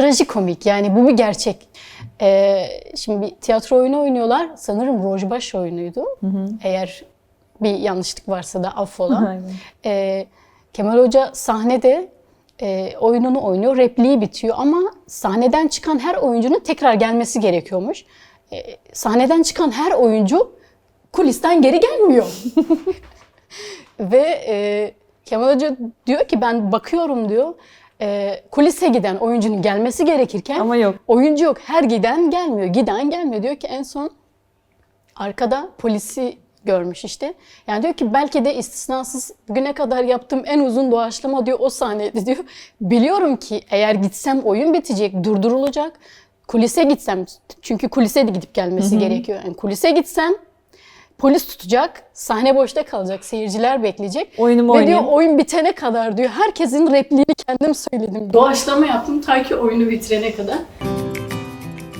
trajikomik yani bu bir gerçek. Ee, şimdi bir tiyatro oyunu oynuyorlar. Sanırım Rojbaş oyunuydu. Eğer bir yanlışlık varsa da affola. Ee, Kemal Hoca sahnede e, oyununu oynuyor, repliği bitiyor ama sahneden çıkan her oyuncunun tekrar gelmesi gerekiyormuş. Ee, sahneden çıkan her oyuncu kulisten geri gelmiyor. Ve e, Kemal Hoca diyor ki ben bakıyorum diyor. E, kulise giden oyuncunun gelmesi gerekirken Ama yok. oyuncu yok. Her giden gelmiyor. Giden gelmiyor. Diyor ki en son arkada polisi görmüş işte. Yani diyor ki belki de istisnasız bugüne kadar yaptığım en uzun doğaçlama diyor o sahneydi diyor. Biliyorum ki eğer gitsem oyun bitecek, durdurulacak. Kulise gitsem çünkü kulise de gidip gelmesi gerekiyor. Yani kulise gitsem polis tutacak, sahne boşta kalacak, seyirciler bekleyecek. Oyunumu Ve diyor oynayayım. oyun bitene kadar diyor herkesin repliğini kendim söyledim. Doğaçlama yaptım ta ki oyunu bitirene kadar.